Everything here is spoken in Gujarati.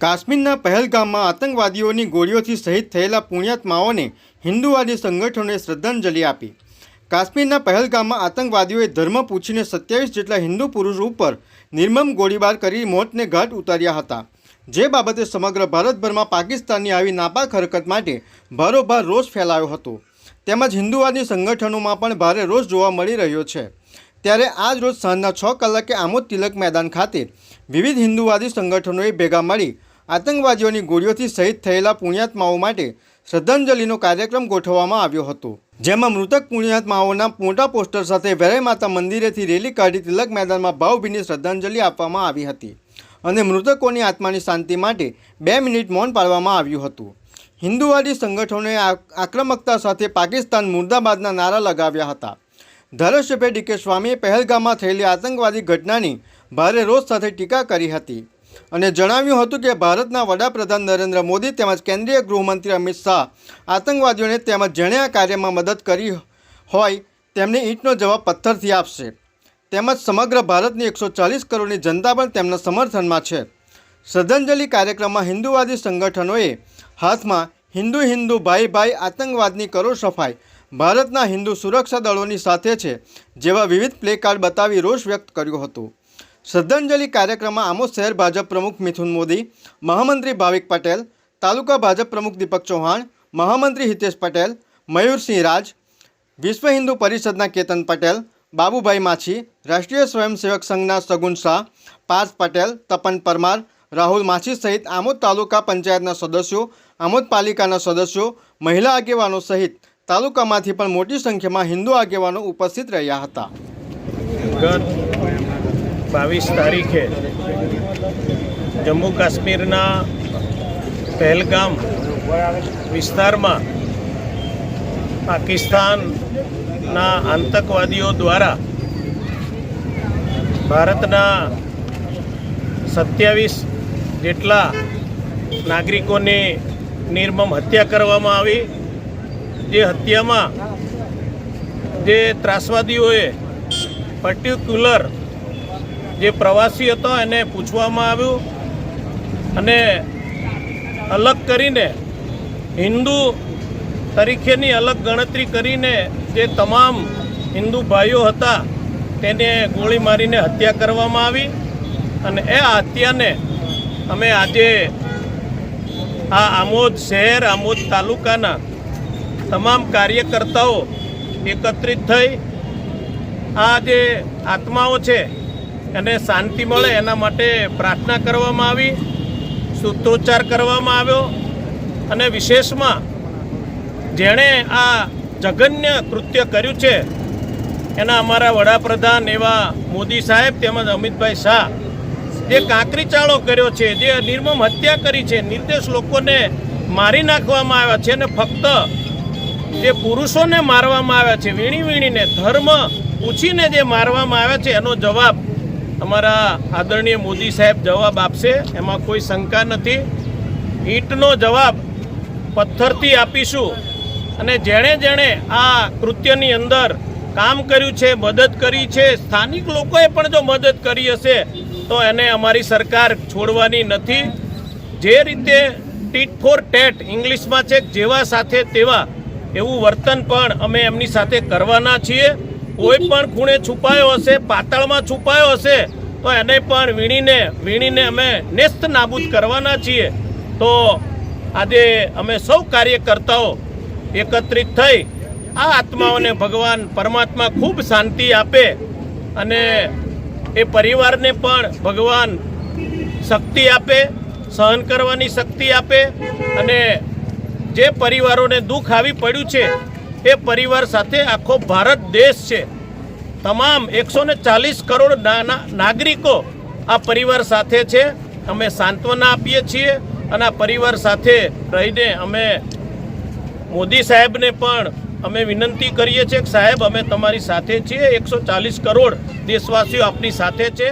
કાશ્મીરના પહેલગામમાં આતંકવાદીઓની ગોળીઓથી શહીદ થયેલા પુણ્યાત્માઓને હિન્દુવાદી સંગઠનોએ શ્રદ્ધાંજલિ આપી. કાશ્મીરના પહેલગામમાં આતંકવાદીઓએ ધર્મ પૂછીને સત્યાવીસ જેટલા હિન્દુ પુરુષ ઉપર નિર્મમ ગોળીબાર કરી મોતને ઘાટ ઉતાર્યા હતા. જે બાબતે સમગ્ર ભારતભરમાં પાકિસ્તાનની આવી નાપાક હરકત માટે ભારોભાર રોષ ફેલાયો હતો. તેમજ હિન્દુવાદી સંગઠનોમાં પણ ભારે રોષ જોવા મળી રહ્યો છે. ત્યારે આજ રોજ સાંજના છ કલાકે આમોદ તિલક મેદાન ખાતે વિવિધ હિન્દુવાદી સંગઠનોએ ભેગા મળી આતંકવાદીઓની ગોળીઓથી શહીદ થયેલા પુણ્યાત્માઓ માટે શ્રદ્ધાંજલિનો કાર્યક્રમ ગોઠવવામાં આવ્યો હતો. જેમાં મૃતક પુણ્યાત્માઓના મોટા પોસ્ટર સાથે વેરાઈ માતા મંદિરેથી રેલી કાઢી તિલક મેદાનમાં ભાવભીની શ્રદ્ધાંજલિ આપવામાં આવી હતી અને મૃતકોની આત્માની શાંતિ માટે બે મિનિટ મૌન પાડવામાં આવ્યું હતું. હિન્દુવાદી સંગઠનોએ આક્રમકતા સાથે પાકિસ્તાન મુર્દાબાદના નારા લગાવ્યા હતા. ધારાસભ્ય ડીકે સ્વામીએ પહેલગામમાં થયેલી આતંકવાદી ઘટનાની ભારે રોષ સાથે ટીકા કરી હતી. અને જણાવ્યું હતું કે ભારતના વડાપ્રધાન નરેન્દ્ર મોદી તેમજ કેન્દ્રીય ગૃહમંત્રી અમિત શાહ આતંકવાદીઓને તેમજ જેણે આ કાર્યમાં મદદ કરી હોય તેમને ઈંટનો જવાબ પથ્થરથી આપશે. તેમજ સમગ્ર ભારતની એકસો ચાલીસ કરોડની જનતા પણ તેમના સમર્થનમાં છે. શ્રદ્ધાંજલિ કાર્યક્રમમાં હિન્દુવાદી સંગઠનોએ હાથમાં હિન્દુ હિન્દુ ભાઈ ભાઈ આતંકવાદની કરો સફાઈ, ભારતના હિન્દુ સુરક્ષા દળોની સાથે છે જેવા વિવિધ પ્લેકાર્ડ બતાવી રોષ વ્યક્ત કર્યો હતો. શ્રદ્ધાંજલિ કાર્યક્રમમાં આમોદ શહેર ભાજપ પ્રમુખ મિથુન મોદી, મહામંત્રી ભાવિક પટેલ, તાલુકા ભાજપ પ્રમુખ દીપક ચૌહાણ, મહામંત્રી હિતેશ પટેલ મયુરસિંહ રાજ, વિશ્વ હિન્દુ પરિષદના કેતન પટેલ, બાબુભાઈ માછી, રાષ્ટ્રીય સ્વયંસેવક સંઘના સગુન શાહ, પાર્થ પટેલ, તપન પરમાર, રાહુલ માછી સહિત આમોદ તાલુકા પંચાયતના સદસ્યો, આમોદ પાલિકાના સદસ્યો, મહિલા આગેવાનો સહિત તાલુકામાંથી પણ મોટી સંખ્યામાં હિન્દુ આગેવાનો ઉપસ્થિત રહ્યા હતા. બાવીસ તારીખે જમ્મુ કાશ્મીરના પહેલગામ વિસ્તારમાં પાકિસ્તાનના આતંકવાદીઓ દ્વારા ભારતના સત્યાવીસ જેટલા નાગરિકોની નિર્મમ હત્યા કરવામાં આવી. જે હત્યામાં જે ત્રાસવાદીઓએ પર્ટિક્યુલર જે પ્રવાસી હતો એને પૂછવામાં આવ્યું અને અલગ કરીને હિન્દુ તરીકેની અલગ ગણતરી કરીને જે તમામ હિન્દુ ભાઈઓ હતા તેને ગોળી મારીને હત્યા કરવામાં આવી અને એ હત્યાને અમે આજે આ આમોદ શહેર, આમોદ તાલુકાના તમામ કાર્યકર્તાઓ એકત્રિત થઈ આ જે આત્માઓ છે એને શાંતિ મળે એના માટે પ્રાર્થના કરવામાં આવી, સૂત્રોચ્ચાર કરવામાં આવ્યો અને વિશેષમાં જેણે આ જઘન્ય કૃત્ય કર્યું છે, એના અમારા વડાપ્રધાન એવા મોદી સાહેબ તેમજ અમિતભાઈ શાહ, જે કાંકરી ચાળો કર્યો છે, જે નિર્મમ હત્યા કરી છે નિર્દોષ લોકોને મારી નાખવામાં આવ્યા છે અને ફક્ત જે પુરુષોને મારવામાં આવ્યા છે, વીણી વીણીને, ધર્મ પૂછીને જે મારવામાં આવ્યા છે, એનો જવાબ અમારા આદરણીય મોદી સાહેબ જવાબ આપશે, એમાં કોઈ શંકા નથી. ઈંટનો જવાબ પથ્થરથી આપીશું. અને જેણે જેણે આ કૃત્યની અંદર કામ કર્યું છે, મદદ કરી છે, સ્થાનિક લોકોએ પણ જો મદદ કરી હશે, તો એને અમારી સરકાર છોડવાની નથી. જે રીતે ટીટ ફોર ટેટ ઇંગ્લિશમાં છે, જેવા સાથે તેવા એવું વર્તન પણ અમે એમની સાથે કરવાના છીએ. કોઈ પણ ખૂણે છુપાયો હશે, પાતાળમાં છુપાયો હશે, તો એને પણ વીણીને વીણીને અમે નેસ્ત નાબૂદ કરવાના છીએ. તો આજે અમે સૌ કાર્યકર્તાઓ એકત્રિત થઈ આ આત્માઓને ભગવાન પરમાત્મા ખૂબ શાંતિ આપે અને એ પરિવારને પણ ભગવાન શક્તિ આપે, સહન કરવાની શક્તિ આપે અને જે પરિવારોને દુઃખ આવી પડ્યું છે એ પરિવાર સાથે આખો ભારત દેશ છે. તમામ એકસો ચાલીસ કરોડ નાગરિકો આ પરિવાર સાથે છે. અમે સાંત્વના આપીએ છીએ અને આ પરિવાર સાથે રહીને અમે મોદી સાહેબને પણ અમે વિનંતી કરીએ છીએ કે સાહેબ, અમે તમારી સાથે છીએ. એકસો ચાલીસ કરોડ દેશવાસીઓ આપની સાથે છે.